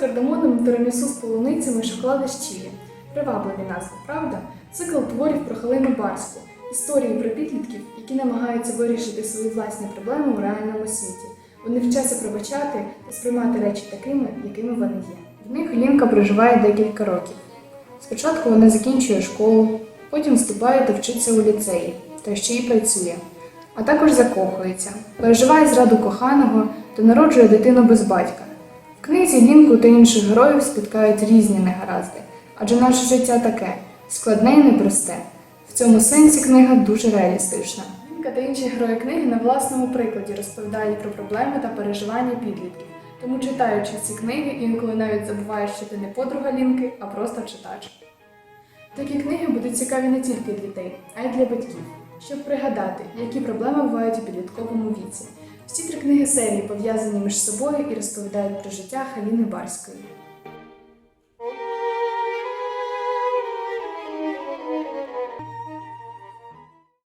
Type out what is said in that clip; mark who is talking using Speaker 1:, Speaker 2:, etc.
Speaker 1: кардамоном, тирамісу з полуницями, шоколади з чілі. Привабливі назви, правда? Цикл творів про Халину Барську, історії про підлітків, які намагаються вирішити свої власні проблеми у реальному світі. Вони вчаться пробачати та сприймати речі такими, якими вони є. В них Лінка проживає декілька років. Спочатку вона закінчує школу, потім вступає та вчиться у ліцеї, та ще й працює. А також закохується, переживає зраду коханого та народжує дитину без батька. Книзі Лінку та інших героїв спіткають різні негаразди, адже наше життя таке складне і непросте. В цьому сенсі книга дуже реалістична. Лінка та інші герої книги на власному прикладі розповідають про проблеми та переживання підлітків. Тому читаючи ці книги, інколи навіть забуваєш, що ти не подруга Лінки, а просто читач. Такі книги будуть цікаві не тільки для дітей, а й для батьків, щоб пригадати, які проблеми бувають у підлітковому віці. Всі три книги серії пов'язані між собою і розповідають про життя Халіни Барської.